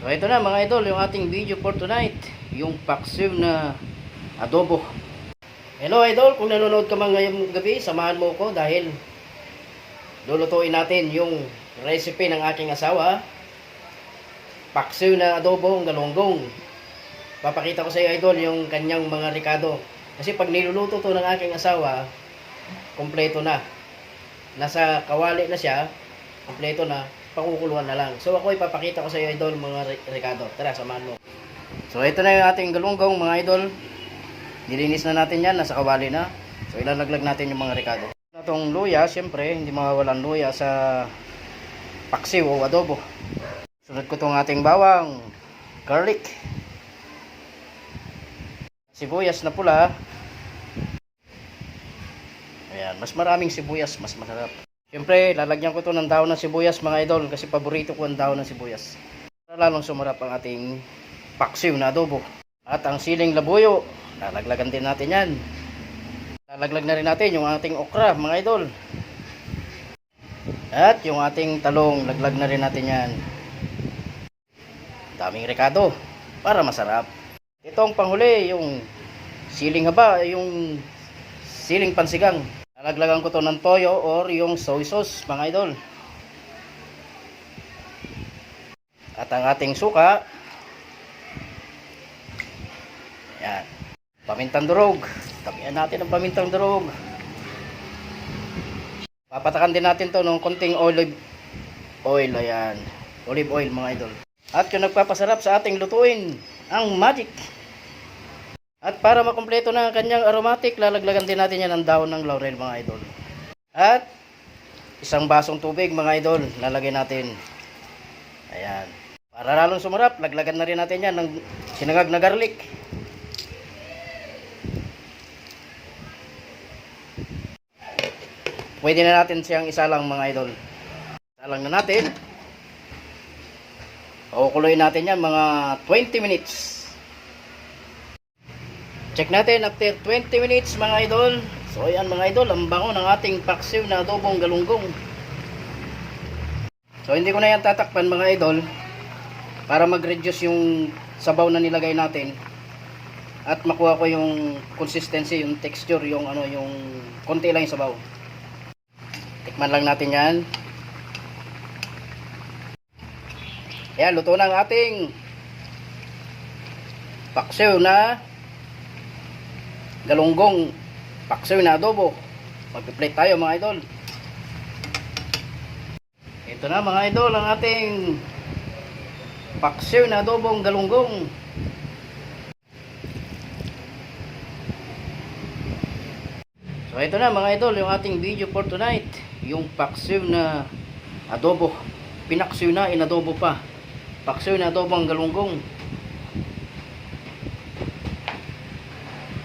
So ito na mga idol, yung ating video for tonight. Yung paksiw na adobo. Hello idol, kung nanonood ka man ngayong gabi, samahan mo ko dahil lulutuin natin yung recipe ng aking asawa. Paksiw na adobo, galunggong. Papakita ko sa iyo idol yung kanyang mga ricado. Kasi pag niluluto to ng aking asawa, kompleto na. Nasa kawali na siya, kompleto na, pakukuluan na lang. So ako ipapakita ko sa iyo idol mga ri- ricado. Tara, samahan mo. So ito na yung ating galunggong mga idol. Nilinis na natin yan, nasa kawali na. So ilalaglag natin yung mga ricado. Itong luya, siyempre, hindi mawawalan luya sa paksiw o adobo. Sunod ko itong ating bawang, garlic, sibuyas na pula. Ayan, mas maraming sibuyas, mas masarap. Siyempre, lalagyan ko to ng daon ng sibuyas mga idol kasi paborito ko ang daon ng sibuyas. Para lalong sumarap ang ating paksiw na adobo. At ang siling labuyo, lalaglagan din natin yan. Lalaglag na rin natin yung ating okra mga idol. At yung ating talong, laglag na rin natin yan. Daming rekado para masarap. Itong panghuli, yung siling haba, yung siling pansigang. Lalaglagan ko to ng toyo or yung soy sauce, mga idol. At ang ating suka, yan, pamintang durog. Tabihan natin ang pamintang durog. Papatakan din natin to ng konting olive oil, ayan. Olive oil, mga idol. At yung nagpapasarap sa ating lutuin, ang magic. At para makumpleto na ang kanyang aromatic, lalaglagan din natin yan ng daon ng laurel mga idol. At isang basong tubig mga idol, lalagay natin. Ayan. Para lalong sumarap, laglagan na rin natin yan ng sinangag na garlic. Pwede na natin siyang isalang mga idol. Isalang na natin. Pakukuloyin natin yan mga 20 minutes. Check natin after 20 minutes mga idol. So ayan mga idol, ang bango ng ating paksiw na adobong galunggong. So hindi ko na yan tatakpan mga idol para mag-reduce yung sabaw na nilagay natin at makuha ko yung consistency, yung texture, yung ano, yung konti lang yung sabaw. Tikman lang natin yan. Ayan, luto na ang ating paksiw na galunggong paksiw na adobo. Magpi-plate tayo mga idol. Ito na mga idol ang ating paksiw na adobong galunggong. So ito na mga idol yung ating video for tonight. Yung paksiw na adobo. Pinaksiw na, inadobo pa. Paksiw na adobo ang galunggong.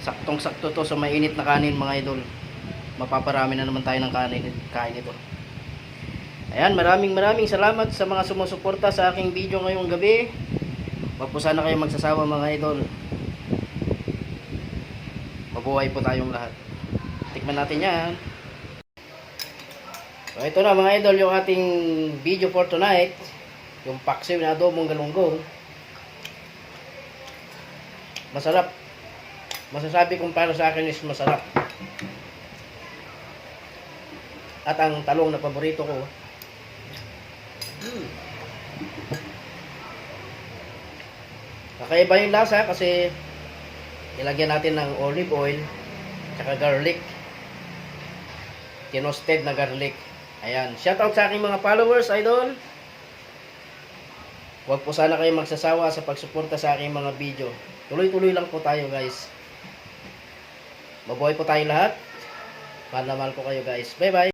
Saktong sakto to sa mainit na kanin mga idol. Mapaparami na naman tayo ng kanin, kain ito. Ayan, maraming maraming salamat sa mga sumusuporta sa aking video ngayong gabi. Huwag po sana kayo magsasawa mga idol. Mabuhay po tayong lahat. Tikman natin yan. So ito na mga idol yung ating video for tonight. Yung paksiw na adobong galunggong. Masarap. Masasabi kong para sa akin is masarap. At ang talong na paborito ko. Mm. Kakaiba yung lasa kasi nilagyan natin ng olive oil tsaka garlic. Tinosted na garlic. Ayan. Shoutout sa aking mga followers, idol. Huwag po sana kayo magsasawa sa pagsuporta sa aking mga video. Tuloy-tuloy lang po tayo, guys. Mabuhay po tayo lahat. Mahal na ko kayo, guys. Bye-bye.